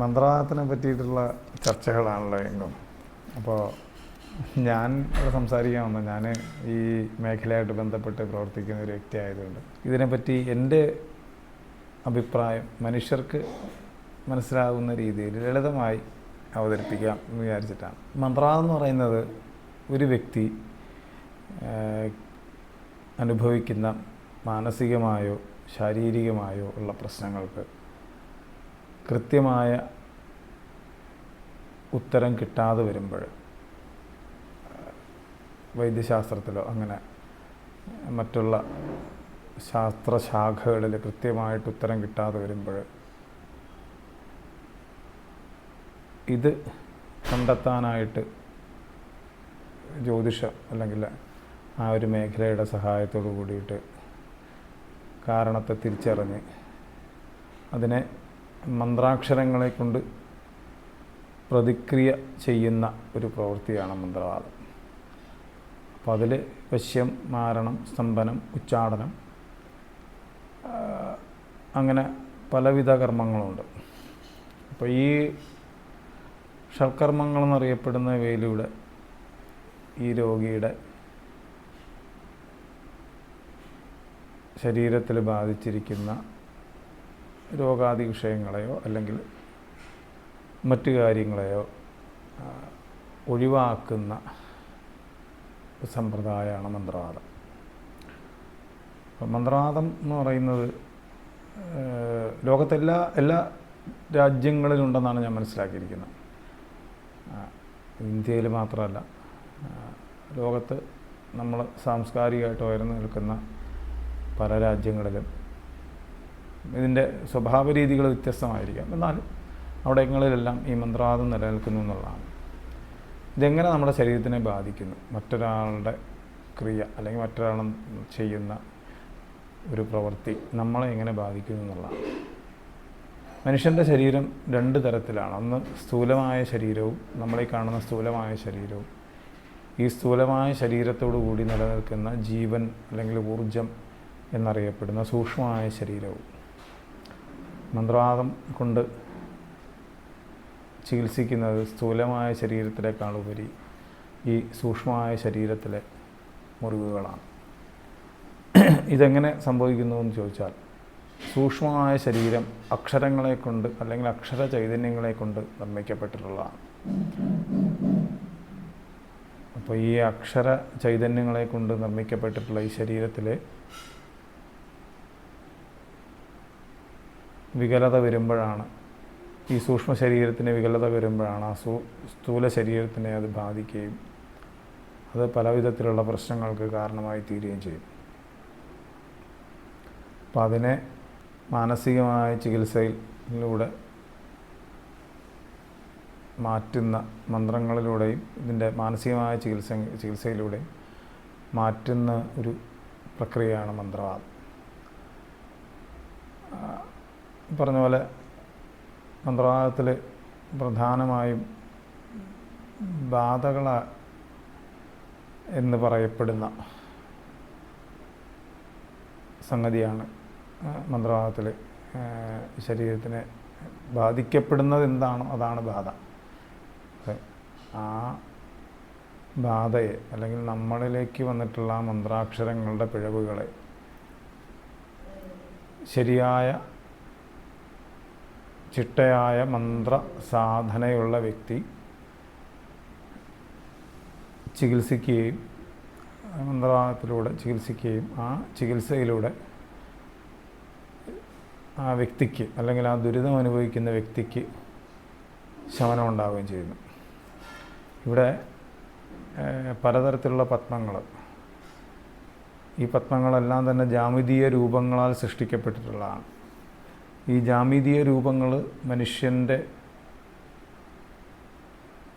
മന്ത്രവാദത്തിനെ പറ്റിയിട്ടുള്ള ചർച്ചകളാണല്ലോ എങ്ങും. അപ്പോൾ ഞാൻ ഇവിടെ സംസാരിക്കാൻ വന്നു ഞാൻ ഈ മേഖലയായിട്ട് ബന്ധപ്പെട്ട് പ്രവർത്തിക്കുന്ന ഒരു വ്യക്തി ആയതുകൊണ്ട് ഇതിനെപ്പറ്റി എന്റെ അഭിപ്രായം മനുഷ്യർക്ക് മനസ്സിലാകുന്ന രീതിയിൽ ലളിതമായി അവതരിപ്പിക്കാം എന്ന് വിചാരിച്ചിട്ടാണ്. മന്ത്രവാദം എന്ന് പറയുന്നത് ഒരു വ്യക്തി അനുഭവിക്കുന്ന മാനസികമായോ ശാരീരികമായോ ഉള്ള പ്രശ്നങ്ങൾക്ക് കൃത്യമായ ഉത്തരം കിട്ടാതെ വരുമ്പോൾ വൈദ്യശാസ്ത്രത്തിലോ അങ്ങനെ മറ്റുള്ള ശാസ്ത്രശാഖകളിൽ കൃത്യമായിട്ട് ഉത്തരം കിട്ടാതെ വരുമ്പോൾ ഇത് കണ്ടെത്താനായിട്ട് ജ്യോതിഷം അല്ലെങ്കിൽ ആ ഒരു മേഖലയുടെ സഹായത്തോടു കൂടിയിട്ട് കാരണത്തെ തിരിച്ചറിഞ്ഞ് അതിനെ മന്ത്രാക്ഷരങ്ങളെ കൊണ്ട് പ്രതിക്രിയ ചെയ്യുന്ന ഒരു പ്രവൃത്തിയാണ് മന്ത്രവാദം. അപ്പോൾ അതിൽ വശ്യം മാരണം സ്തംഭനം ഉച്ചാടനം അങ്ങനെ പലവിധ കർമ്മങ്ങളുണ്ട്. അപ്പോൾ ഈ ഷൽക്കർമ്മങ്ങൾ എന്നറിയപ്പെടുന്നവയിലൂടെ ഈ രോഗിയുടെ ശരീരത്തിൽ ബാധിച്ചിരിക്കുന്ന രോഗാദി വിഷയങ്ങളെയോ അല്ലെങ്കിൽ മറ്റ് കാര്യങ്ങളെയോ ഒഴിവാക്കുന്ന സമ്പ്രദായമാണ് മന്ത്രവാദം. അപ്പം മന്ത്രവാദം എന്ന് പറയുന്നത് ലോകത്തെല്ലാ എല്ലാ രാജ്യങ്ങളിലുണ്ടെന്നാണ് ഞാൻ മനസ്സിലാക്കിയിരിക്കുന്നത്. ഇന്ത്യയിൽ മാത്രമല്ല ലോകത്ത് നമ്മൾ സാംസ്കാരികമായിട്ട് ഉയർന്നു നിൽക്കുന്ന പല രാജ്യങ്ങളിലും ഇതിന്റെ സ്വഭാവ രീതികൾ വ്യത്യസ്തമായിരിക്കാം. എന്നാൽ അവിടങ്ങളിലെല്ലാം ഈ മന്ത്രവാദം നിലനിൽക്കുന്നു എന്നുള്ളതാണ്. ഇതെങ്ങനെ നമ്മുടെ ശരീരത്തിനെ ബാധിക്കുന്നു? മറ്റൊരാളുടെ ക്രിയ അല്ലെങ്കിൽ മറ്റൊരാൾ ചെയ്യുന്ന ഒരു പ്രവൃത്തി നമ്മളെ എങ്ങനെ ബാധിക്കുന്നു എന്നുള്ളതാണ്. മനുഷ്യന്റെ ശരീരം രണ്ട് തരത്തിലാണ്. ഒന്ന് സ്ഥൂലമായ ശരീരവും നമ്മളീ കാണുന്ന സ്ഥൂലമായ ശരീരവും. ഈ സ്ഥൂലമായ ശരീരത്തോടു കൂടി നിലനിൽക്കുന്ന ജീവൻ അല്ലെങ്കിൽ ഊർജം എന്നറിയപ്പെടുന്ന സൂക്ഷ്മമായ ശരീരവും. മന്ത്രവാദം കൊണ്ട് ചികിത്സിക്കുന്നത് സ്ഥൂലമായ ശരീരത്തിലേക്കാളുപരി ഈ സൂക്ഷ്മമായ ശരീരത്തിലെ മുറിവുകളാണ്. ഇതെങ്ങനെ സംഭവിക്കുന്നു എന്ന് ചോദിച്ചാൽ സൂക്ഷ്മമായ ശരീരം അക്ഷരങ്ങളെ കൊണ്ട് അല്ലെങ്കിൽ അക്ഷര ചൈതന്യങ്ങളെ കൊണ്ട് നിർമ്മിക്കപ്പെട്ടിട്ടുള്ളതാണ്. അപ്പോൾ ഈ അക്ഷര ചൈതന്യങ്ങളെ കൊണ്ട് നിർമ്മിക്കപ്പെട്ടിട്ടുള്ള ഈ ശരീരത്തിലെ വികലത വരുമ്പോഴാണ്. ഈ സൂക്ഷ്മ ശരീരത്തിന് വികലത വരുമ്പോഴാണ് ആ സൂ സ്ഥൂല ശരീരത്തിനെ അത് ബാധിക്കുകയും അത് പലവിധത്തിലുള്ള പ്രശ്നങ്ങൾക്ക് കാരണമായി തീരുകയും ചെയ്യും. അപ്പം അതിനെ മാനസികമായ ചികിത്സയിലൂടെ മാറ്റുന്ന മന്ത്രങ്ങളിലൂടെയും ഇതിന്റെ മാനസികമായ ചികിത്സ ചികിത്സയിലൂടെയും മാറ്റുന്ന ഒരു പ്രക്രിയയാണ് മന്ത്രവാദം. പറഞ്ഞ പോലെ മന്ത്രവാദത്തിൽ പ്രധാനമായും ബാധകള എന്ന് പറയപ്പെടുന്ന സംഗതിയാണ് മന്ത്രവാദത്തിൽ ശരീരത്തിനെ ബാധിക്കപ്പെടുന്നത് എന്താണോ അതാണ് ബാധ. ആ ബാധയെ അല്ലെങ്കിൽ നമ്മളിലേക്ക് വന്നിട്ടുള്ള മന്ത്രാക്ഷരങ്ങളുടെ പിഴവുകളെ ശരിയായ ചിട്ടയായ മന്ത്ര സാധനയുള്ള വ്യക്തി ചികിത്സിക്കുകയും മന്ത്രവാദത്തിലൂടെ ചികിത്സിക്കുകയും ആ ചികിത്സയിലൂടെ ആ വ്യക്തിക്ക് അല്ലെങ്കിൽ ആ ദുരിതം അനുഭവിക്കുന്ന വ്യക്തിക്ക് ശമനം ഉണ്ടാവുകയും ചെയ്യുന്നു. ഇവിടെ പലതരത്തിലുള്ള പത്മങ്ങൾ ഈ പത്മങ്ങളെല്ലാം തന്നെ ജാമിതീയ രൂപങ്ങളാൽ സൃഷ്ടിക്കപ്പെട്ടിട്ടുള്ളതാണ്. ഈ ജാമിതീയ രൂപങ്ങൾ മനുഷ്യന്റെ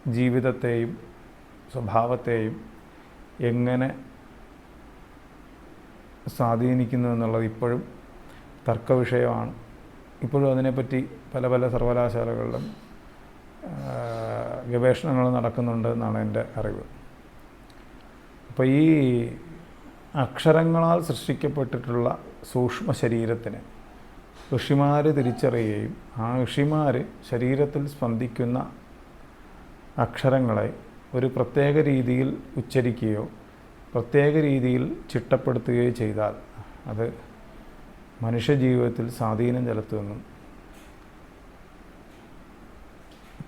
ജീവിതത്തെയും സ്വഭാവത്തെയും എങ്ങനെ സ്വാധീനിക്കുന്നു എന്നുള്ളത് ഇപ്പോഴും തർക്കവിഷയമാണ്. ഇപ്പോഴും അതിനെപ്പറ്റി പല പല സർവകലാശാലകളിലും ഗവേഷണങ്ങൾ നടക്കുന്നുണ്ട് എന്നാണ് എന്റെ അറിവ്. അപ്പോൾ ഈ അക്ഷരങ്ങളാൽ സൃഷ്ടിക്കപ്പെട്ടിട്ടുള്ള സൂക്ഷ്മ ശരീരത്തിന് ഋഷിമാർ തിരിച്ചറിയുകയും ആ ഋഷിമാർ ശരീരത്തിൽ സ്പന്ദിക്കുന്ന അക്ഷരങ്ങളെ ഒരു പ്രത്യേക രീതിയിൽ ഉച്ചരിക്കുകയോ പ്രത്യേക രീതിയിൽ ചിട്ടപ്പെടുത്തുകയോ ചെയ്താൽ അത് മനുഷ്യജീവിതത്തിൽ സ്വാധീനം ചെലുത്തുമെന്നും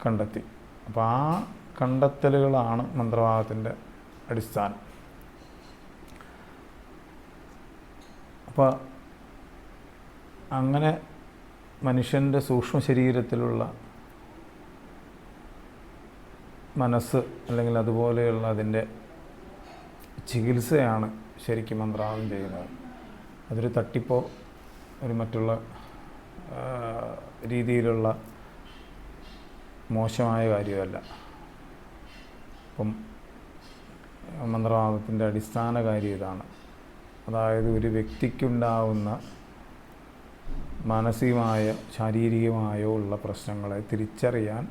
കണ്ടെത്തി. അപ്പോൾ ആ കണ്ടെത്തലുകളാണ് മന്ത്രവാദത്തിന്റെ അടിസ്ഥാനം. അപ്പോൾ അങ്ങനെ മനുഷ്യന്റെ സൂക്ഷ്മ ശരീരത്തിലുള്ള മനസ്സ് അല്ലെങ്കിൽ അതുപോലെയുള്ള അതിന്റെ ചികിത്സയാണ് ശരിക്കും മന്ത്രാലയം ചെയ്യുന്നത്. അതൊരു തട്ടിപ്പോ ഒരു മറ്റുള്ള രീതിയിലുള്ള മോശമായ കാര്യമല്ല. അപ്പം മന്ത്രവാദത്തിന്റെ അടിസ്ഥാന കാര്യം ഇതാണ്. അതായത് ഒരു വ്യക്തിക്കുണ്ടാവുന്ന മാനസികമായോ ശാരീരികമായോ ഉള്ള പ്രശ്നങ്ങളെ തിരിച്ചറിയാൻ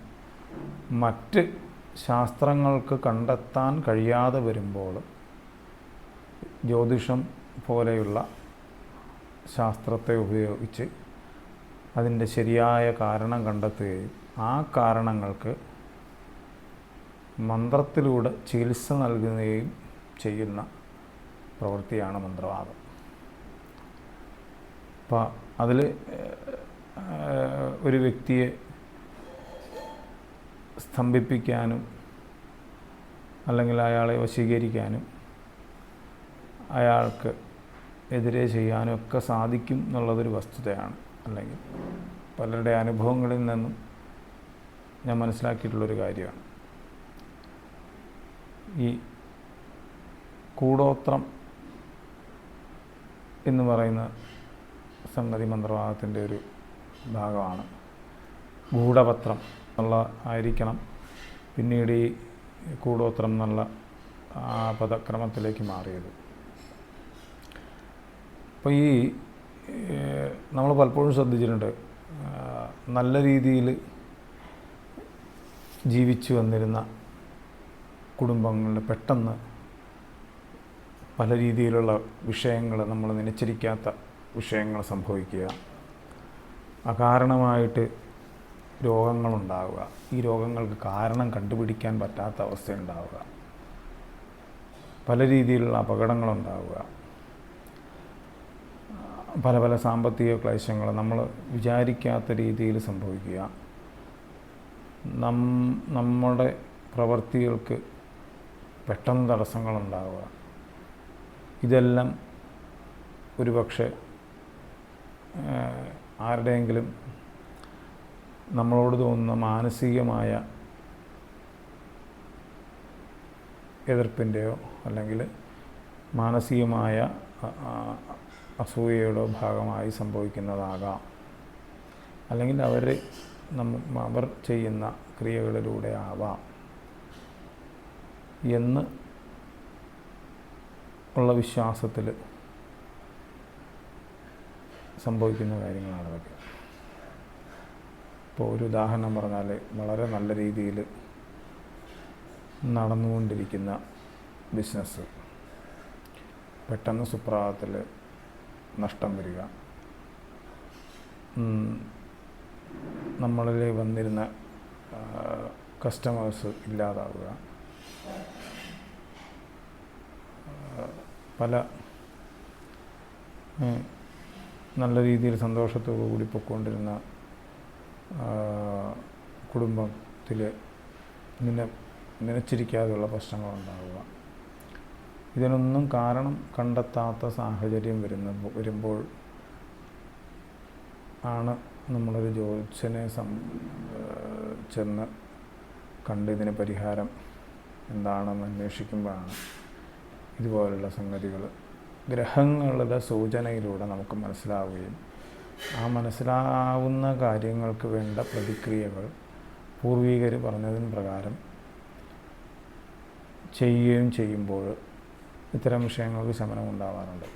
മറ്റ് ശാസ്ത്രങ്ങൾക്ക് കണ്ടെത്താൻ കഴിയാതെ വരുമ്പോൾ ജ്യോതിഷം പോലെയുള്ള ശാസ്ത്രത്തെ ഉപയോഗിച്ച് അതിന്റെ ശരിയായ കാരണം കണ്ടെത്തുകയും ആ കാരണങ്ങൾക്ക് മന്ത്രത്തിലൂടെ ചികിത്സ നൽകുകയും ചെയ്യുന്ന പ്രവൃത്തിയാണ് മന്ത്രവാദം. അപ്പോൾ അതിൽ ഒരു വ്യക്തിയെ സ്തംഭിപ്പിക്കാനും അല്ലെങ്കിൽ അയാളെ വശീകരിക്കാനും അയാൾക്ക് എതിരെ ചെയ്യാനും ഒക്കെ സാധിക്കും എന്നുള്ളതൊരു വസ്തുതയാണ്. അല്ലെങ്കിൽ പലരുടെ അനുഭവങ്ങളിൽ നിന്നും ഞാൻ മനസ്സിലാക്കിയിട്ടുള്ളൊരു കാര്യമാണ്. ഈ കൂടോത്രം എന്ന് പറയുന്ന സംഗതി മന്ത്രവാദത്തിന്റെ ഒരു ഭാഗമാണ്. ഗൂഢപത്രം എന്നുള്ള ആയിരിക്കണം. പിന്നീട് ഈ കൂടോത്രം എന്നുള്ള ആ പദക്രമത്തിലേക്ക് മാറിയത്. അപ്പോൾ ഈ നമ്മൾ പലപ്പോഴും ശ്രദ്ധിച്ചിട്ടുണ്ട് നല്ല രീതിയിൽ ജീവിച്ചു വന്നിരുന്ന കുടുംബങ്ങളിൽ പെട്ടെന്ന് പല രീതിയിലുള്ള വിഷയങ്ങൾ നമ്മൾ നനച്ചിരിക്കാത്ത വിഷയങ്ങൾ സംഭവിക്കുക. അകാരണമായിട്ട് രോഗങ്ങളുണ്ടാവുക. ഈ രോഗങ്ങൾക്ക് കാരണം കണ്ടുപിടിക്കാൻ പറ്റാത്ത അവസ്ഥ ഉണ്ടാവുക പല രീതിയിലുള്ള അപകടങ്ങളുണ്ടാവുക. പല പല സാമ്പത്തിക ക്ലേശങ്ങൾ നമ്മൾ വിചാരിക്കാത്ത രീതിയിൽ സംഭവിക്കുക. നം നമ്മുടെ പ്രവൃത്തികൾക്ക് പെട്ടെന്ന് തടസ്സങ്ങളുണ്ടാവുക. ഇതെല്ലാം ഒരുപക്ഷെ ആരുടെയെങ്കിലും നമ്മളോട് തോന്നുന്ന മാനസികമായ എതിർപ്പിന്റെയോ അല്ലെങ്കിൽ മാനസികമായ അസൂയയുടെ ഭാഗമായി സംഭവിക്കുന്നതാകാം. അല്ലെങ്കിൽ അവർ നമ്മ അവർ ചെയ്യുന്ന ക്രിയകളിലൂടെ ആവാം. എന്ന് ഉള്ള വിശ്വാസത്തിൽ സംഭവിക്കുന്ന കാര്യങ്ങളാണ് അതൊക്കെ. ഇപ്പോൾ ഒരു ഉദാഹരണം പറഞ്ഞാൽ വളരെ നല്ല രീതിയിൽ നടന്നുകൊണ്ടിരിക്കുന്ന ബിസിനസ് പെട്ടെന്ന് സുപ്രഭാതത്തിൽ നഷ്ടം വരിക. നമ്മളിൽ വന്നിരുന്ന കസ്റ്റമേഴ്സ് ഇല്ലാതാവുക. പല നല്ല രീതിയിൽ സന്തോഷത്തോടു കൂടി പൊയ്ക്കൊണ്ടിരുന്ന കുടുംബത്തിൽ നിന നനച്ചിരിക്കാതെയുള്ള പ്രശ്നങ്ങളുണ്ടാവുക. ഇതിനൊന്നും കാരണം കണ്ടെത്താത്ത സാഹചര്യം വരുന്ന വരുമ്പോൾ ആണ് നമ്മളൊരു ജ്യോത്സ്യനെ സം ചെന്ന് കണ്ട് ഇതിന് പരിഹാരം എന്താണെന്ന് അന്വേഷിക്കുമ്പോഴാണ് ഇതുപോലുള്ള സംഗതികൾ ഗ്രഹങ്ങളുടെ സൂചനയിലൂടെ നമുക്ക് മനസ്സിലാവുകയും ആ മനസ്സിലാവുന്ന കാര്യങ്ങൾക്ക് വേണ്ട പ്രതിക്രിയകൾ പൂർവികർ പറഞ്ഞതിന് പ്രകാരം ചെയ്യുകയും ചെയ്യുമ്പോൾ ഇത്തരം വിഷയങ്ങൾക്ക് ശമനം ഉണ്ടാവാറുണ്ട്